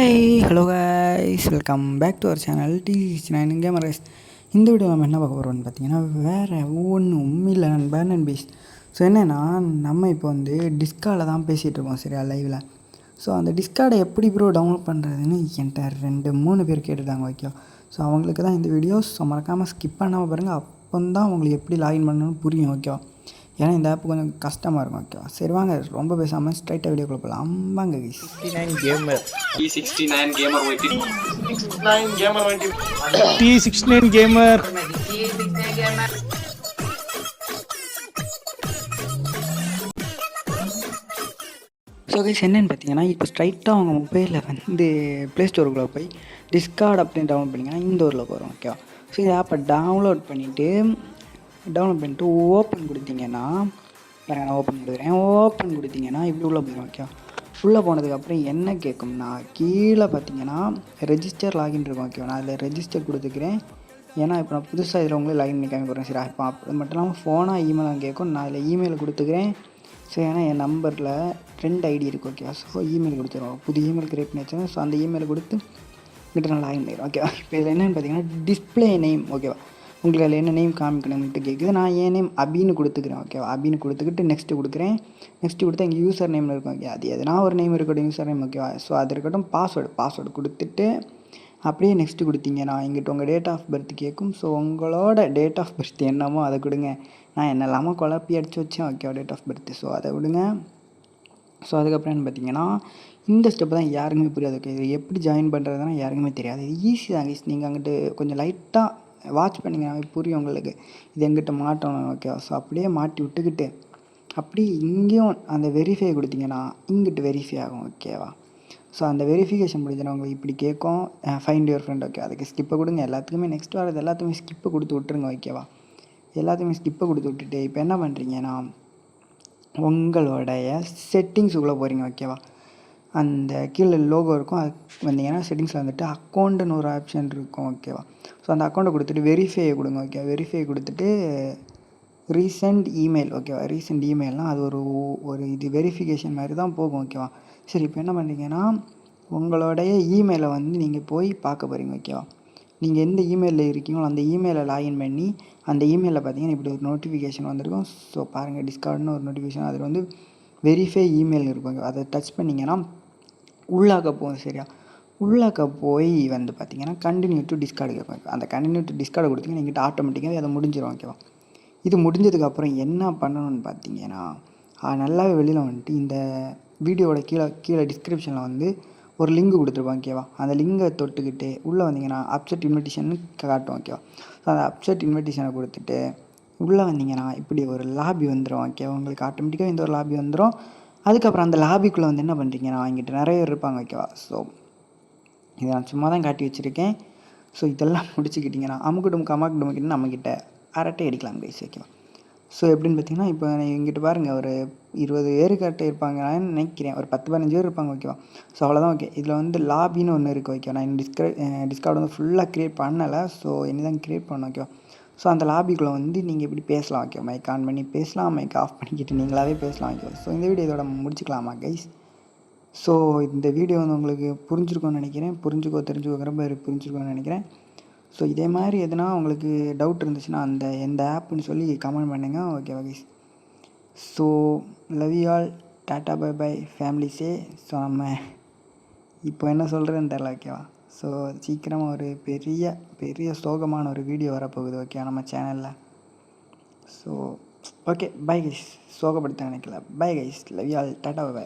Hi hello guys welcome back to our channel T nine gamer guys இந்த video நம்ம என்ன பார்க்க போகிறோம்னு பார்த்தீங்கன்னா வேறு ஒன்றும் இல்லை நண்பன் அண்ட் பீஸ் ஸோ என்னென்னா நம்ம இப்போ வந்து டிஸ்காவில் தான் பேசிகிட்டு இருக்கோம் சரியா லைவில் ஸோ அந்த டிஸ்கார்டை எப்படி ப்ரோ டவுன்லோட் பண்ணுறதுன்னு என்கிட்ட ரெண்டு மூணு பேர் கேட்டுட்டாங்க ஓகே ஸோ அவங்களுக்கு தான் இந்த வீடியோஸ் மறக்காமல் ஸ்கிப் பண்ணாமல் பாருங்கள் அப்போ தான் அவங்களுக்கு எப்படி லாகின் பண்ணணும்னு புரியும் ஓகேவா ஏன்னா இந்த ஆப் கொஞ்சம் கஷ்டமாக இருக்கும். ஓகேவா சரி வாங்க. ரொம்ப பேசாமல் ஸ்ட்ரைட்டாக வீடியோக்குள்ள போகலாம் வாங்க guys 69 gamer. T69 gamer waiting. T69 gamer so guys என்னென்னு பார்த்தீங்கன்னா இப்போ ஸ்ட்ரைட்டாக அவங்க மொபைலில் வந்து ப்ளே ஸ்டோருக்குள்ளே போய் டிஸ்கார்ட் அப்படின்னு டவுன்லோட் பண்ணிங்கன்னா இந்த ஊரில் போகிறோம் ஓகேவா ஸோ இந்த ஆப்பை டவுன்லோட் பண்ணிவிட்டு டவுன்லோட் பண்ணிட்டு ஓப்பன் கொடுத்தீங்கன்னா பாருங்க நான் ஓப்பன் கொடுக்குறேன். ஓப்பன் கொடுத்தீங்கன்னா இப்படி உள்ளே போயிடும் ஓகேவா உள்ளே போனதுக்கப்புறம் என்ன கேட்கும்னா கீழே பார்த்தீங்கன்னா ரெஜிஸ்டர் லாகின் இருக்கும் ஓகேவா நான் அதில் ரெஜிஸ்டர் கொடுத்துக்கிறேன். ஏன்னா இப்போ நான் புதுசாக இதில் உங்களே லாகின் பண்ணி போகிறேன் சரி இப்போ அது மட்டும் இல்லாமல் ஃபோனாக இமெயிலாக கேட்கும். நான் அதில் இமெயில் கொடுத்துக்கிறேன். ஸோ ஏன்னா என் நம்பரில் ரெண்டு ஐடி இருக்குது ஓகேவா ஸோ இமெயில் கொடுத்துருவோம். புது இமெயில் கிரியேட் பண்ணி வச்சேன் ஸோ அந்த இமெயில் கொடுத்து கிட்ட நான் லாகின் பண்ணிடுறேன் ஓகேவா இப்போ இதில் என்னென்னு பார்த்தீங்கன்னா டிஸ்பிளே நேம் ஓகேவா உங்களுக்கு அதில் என்ன நேம் காமிக்கணும்ட்டு கேட்குது நான் என் நேம் அபின்னு கொடுத்துக்கிறேன் ஓகேவா அபின்னு கொடுத்துக்கிட்டு நெக்ஸ்ட்டு கொடுக்குறேன். நெக்ஸ்ட்டு கொடுத்தா இங்கே யூசர் நேமில் இருக்கும் ஓகே அது எதனா ஒரு நேம் இருக்கட்டும் யூசர் நேம் ஓகேவா ஸோ அது இருக்கட்டும் பாஸ்வேர்டு பாஸ்வேர்டு கொடுத்துட்டு அப்படியே நெக்ஸ்ட்டு கொடுத்தீங்கன்னா இங்கிட்ட உங்கள் டேட் ஆஃப் பர்த் கேட்கும் ஸோ உங்களோட டேட் ஆஃப் பர்த் என்னமோ அதை கொடுங்க. நான் என்னெல்லாமோ குழப்பி அடிச்சு வச்சேன் ஓகேவா டேட் ஆஃப் பர்த் ஸோ அதை விடுங்க. ஸோ அதுக்கப்புறம் என்ன பார்த்தீங்கன்னா இந்த ஸ்டெப் தான் யாருக்குமே புரியாது ஓகே இது எப்படி ஜாயின் பண்ணுறதுனா யாருக்குமே தெரியாது. இது ஈஸி தான் நீங்கள் அங்கிட்டு கொஞ்சம் லைட்டாக வாட்ச் பண்ணிங்கனாவே புரியும் உங்களுக்கு. இது எங்கிட்ட மாட்டணும் ஓகேவா ஸோ அப்படியே மாட்டி விட்டுக்கிட்டு அப்படி இங்கேயும் அந்த வெரிஃபை கொடுத்தீங்கன்னா இங்கிட்டு வெரிஃபை ஆகும் ஓகேவா ஸோ அந்த வெரிஃபிகேஷன் முடிஞ்சுனா உங்களுக்கு இப்படி கேட்கும். ஃபைண்ட் யுவர் ஃப்ரெண்ட் ஓகே அதுக்கு ஸ்கிப்பை கொடுங்க. எல்லாத்துக்குமே நெக்ஸ்ட் வரது எல்லாத்துக்குமே ஸ்கிப்பை கொடுத்து விட்ருங்க ஓகேவா எல்லாத்தையுமே ஸ்கிப்பை கொடுத்து விட்டுட்டு இப்போ என்ன பண்ணுறீங்கன்னா உங்களுடைய செட்டிங்ஸுக்குள்ளே போகிறீங்க ஓகேவா அந்த கீழே லோகோ இருக்கும். அது வந்தீங்கன்னா செட்டிங்ஸில் வந்துட்டு அக்கௌண்ட்டுன்னு ஒரு ஆப்ஷன் இருக்கும் ஓகேவா ஸோ அந்த அக்கௌண்ட்டை கொடுத்துட்டு வெரிஃபையை கொடுங்க ஓகே வெரிஃபை கொடுத்துட்டு ரீசெண்ட் இமெயில் ஓகேவா ரீசெண்ட் இமெயில்னால் அது ஒரு ஒரு இது வெரிஃபிகேஷன் மாதிரி தான் போகும் ஓகேவா சரி இப்போ என்ன பண்ணுறீங்கன்னா உங்களுடைய இமெயிலை வந்து நீங்கள் போய் பார்க்க போகிறீங்க ஓகேவா நீங்கள் எந்த இமெயிலில் இருக்கீங்களோ அந்த இமெயிலை லாகின் பண்ணி அந்த இமெயிலில் பார்த்தீங்கன்னா இப்படி ஒரு நோட்டிஃபிகேஷன் வந்திருக்கும். ஸோ பாருங்கள் டிஸ்கார்டுன்னு ஒரு நோட்டிஃபிகேஷன் அதில் வந்து வெரிஃபை இமெயில் இருக்கும் அதை டச் பண்ணிங்கன்னா உள்ளாக்க போகும் சரியா? உள்ளாக்க போய் வந்து பார்த்தீங்கன்னா கண்டினியூ டு டிஸ்கார்டு கேட்கும் அந்த கண்டினியூ டு டிஸ்கார்டு கொடுத்தீங்கன்னா எங்கிட்ட ஆட்டோமேட்டிக்காகவே அதை முடிஞ்சிடும் ஓகேவா இது முடிஞ்சதுக்கப்புறம் என்ன பண்ணணும்னு பார்த்தீங்கன்னா நல்லாவே வெளியில் வந்துட்டு இந்த வீடியோட கீழே கீழே டிஸ்கிரிப்ஷனில் வந்து ஒரு லிங்க் கொடுத்துருப்பாங்க ஓகேவா அந்த லிங்கை தொட்டுக்கிட்டு உள்ளே வந்தீங்கன்னா அப்செட் இன்விடேஷன் காட்டும் ஓகேவா ஸோ அந்த அப்செட் இன்விடேஷனை கொடுத்துட்டு உள்ளே வந்தீங்கன்னா இப்படி ஒரு லாபி வந்துடும் ஓகேவா உங்களுக்கு ஆட்டோமேட்டிக்காக இந்த ஒரு லாபி வந்துடும் அதுக்கப்புறம் அந்த லாபிக்குள்ளே வந்து என்ன பண்ணுறீங்க நான் வாங்கிட்டு நிறைய பேர் இருப்பாங்க ஓகேவா? ஸோ இதை நான் சும்மா தான் காட்டி வச்சுருக்கேன். ஸோ இதெல்லாம் முடிச்சுக்கிட்டிங்கன்னா அமுக்கிட்டும் டுமுக்கு டுமுக்கிட்டு நம்மக்கிட்ட அரட்டை அடிக்கலாம் கைஸ் ஓகேவா? ஸோ எப்படின்னு பார்த்தீங்கன்னா இப்போ எங்கிட்ட பாருங்கள் ஒரு இருபது பேர் கட்ட இருப்பாங்கன்னு நினைக்கிறேன். ஒரு பத்து பதினஞ்சு பேர் இருப்பாங்க ஓகேவா? ஸோ அவ்வளோதான் ஓகே இதில் வந்து லாபின்னு ஒன்று இருக்குது ஓகேவா? நான் டிஸ்கிரை டிஸ்கார்டு வந்து ஃபுல்லாக க்ரியேட் பண்ணலை. ஸோ இனி தான் க்ரியேட் பண்ணேன் ஓகேவா? ஸோ அந்த லாபிக்குள்ளே வந்து நீங்கள் இப்படி பேசலாம் ஓகே மைக் ஆன் பண்ணி பேசலாம் மைக் ஆஃப் பண்ணிக்கிட்டு நீங்களாகவே பேசலாம் ஓகே ஸோ இந்த வீடியோ இதோட முடிச்சுக்கலாமா கைஸ் ஸோ இந்த வீடியோ வந்து உங்களுக்கு புரிஞ்சுருக்கோன்னு நினைக்கிறேன். புரிஞ்சுக்கோ தெரிஞ்சுக்கோ ரொம்ப புரிஞ்சுருக்கோன்னு நினைக்கிறேன். ஸோ இதே மாதிரி எதுனா உங்களுக்கு டவுட் இருந்துச்சுன்னா அந்த எந்த ஆப்புன்னு சொல்லி கமெண்ட் பண்ணுங்கள் okay guys so love you all tata bye bye ஃபேமிலிஸே so நம்ம இப்போ என்ன சொல்கிறேன்னு தெரில ஓகேவா ஸோ சீக்கிரமாக ஒரு பெரிய பெரிய சோகமான ஒரு வீடியோ வரப்போகுது ஓகே நம்ம சேனலில் ஸோ ஓகே பை கைஸ் சோகப்படுத்த நினைக்கல. Bye guys love you all tata bye